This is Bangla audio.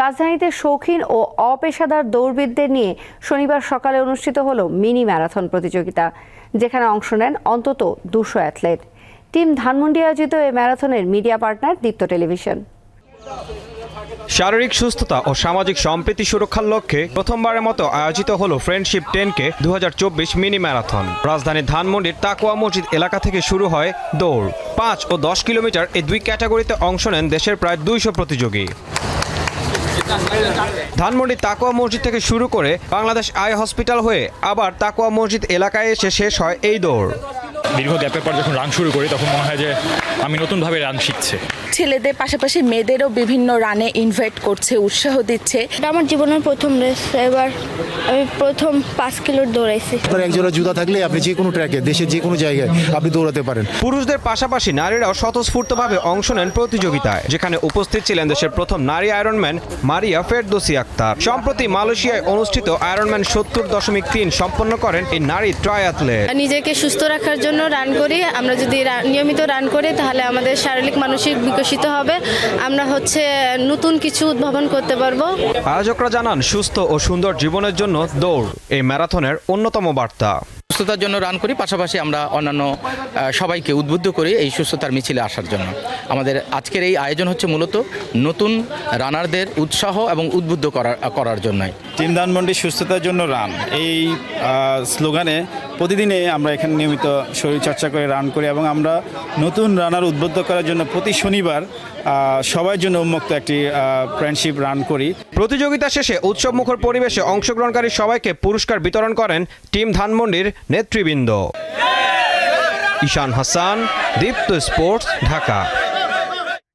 রাজধানীতে শৌখিন ও অপেশাদার দৌড়বিদদের নিয়ে শনিবার সকালে অনুষ্ঠিত হল মিনি ম্যারাথন প্রতিযোগিতা, যেখানে অংশ নেন অন্তত দুশো অ্যাথলেট। টিম ধানমন্ডি আয়োজিত এই ম্যারাথনের মিডিয়া পার্টনার দীপ্ত টেলিভিশন। শারীরিক সুস্থতা ও সামাজিক সম্প্রীতি সুরক্ষার লক্ষ্যে প্রথমবারের মতো আয়োজিত হলো ফ্রেন্ডশিপ টেনকে দু হাজার চব্বিশ মিনি ম্যারাথন। রাজধানীর ধানমন্ডির তাকুয়া মসজিদ এলাকা থেকে শুরু হয় দৌড়। পাঁচ ও দশ কিলোমিটার এই দুই ক্যাটাগরিতে অংশ নেন দেশের প্রায় দুইশো প্রতিযোগী। ধানমন্ডি তাকুয়া মসজিদ থেকে শুরু করে বাংলাদেশ আই হসপিটাল হয়ে আবার তাকুয়া মসজিদ এলাকায় এসে শেষ হয় এই দৌড়। দীর্ঘ গ্যাপের পর যখন রান শুরু করি তখন মনে হয় যে আমি নতুনভাবে রান শিখছে। ছেলেদের পাশাপাশি মেয়েদেরও বিভিন্ন রানে ইনভাইট করছে উৎসাহ দিচ্ছে। এটা আমার জীবনের প্রথম রেস এবার আমি প্রথম পাঁচ কিলোর দৌড়াইছি। আপনার এক জোড়া জুতা থাকলে আপনি যে কোনো ট্র্যাকে দেশের যে কোনো জায়গায় আপনি দৌড়াতে পারেন। পুরুষদের পাশাপাশি নারীরাও স্বতঃস্ফূর্তভাবে অংশ নেন প্রতিযোগিতায় যেখানে উপস্থিত ছিলেন দেশের প্রথম নারী আয়রনম্যান মারিয়া ফেরদোসি আক্তার। সম্প্রতি মালয়েশিয়ায় অনুষ্ঠিত আয়রনম্যান সত্তর দশমিক তিন সম্পন্ন করেন এই নারী ট্রায়াথলেট নিজেকে সুস্থ রাখার জন্য রান করি। আমরা যদি নিয়মিত রান করি তাহলে আমাদের শারীরিক মানসিক বিকশিত হবে। আমরা হচ্ছে নতুন কিছু উদ্ভাবন করতে পারব। আয়োজকরা জানান সুস্থ ও সুন্দর জীবনের জন্য দৌড় এই ম্যারাথনের অন্যতম বার্তা। সুস্থতার জন্য রান করি পাশাপাশি আমরা অন্যান্য সবাইকে উদ্বুদ্ধ করি এই সুস্থতার মিছিলে আসার জন্য। আমাদের আজকের এই আয়োজন হচ্ছে মূলত নতুন রানারদের উৎসাহ এবং উদ্বুদ্ধ করার করার জন্যই। টিম ধানমন্ডি সুস্থতার জন্য রান এই স্লোগানে প্রতিদিনে আমরা এখানে নিয়মিত শরীরচর্চা করে রান করি এবং আমরা নতুন রানার উদ্বুদ্ধ করার জন্য প্রতি শনিবার সবার জন্য উন্মুক্ত একটি ফ্রেন্ডশিপ রান করি। প্রতিযোগিতা শেষে উৎসব মুখর পরিবেশে অংশগ্রহণকারী সবাইকে পুরস্কার বিতরণ করেন টিম ধানমন্ডির নেতৃবৃন্দ। ঈশান হাসান, দীপ্ত স্পোর্টস, ঢাকা।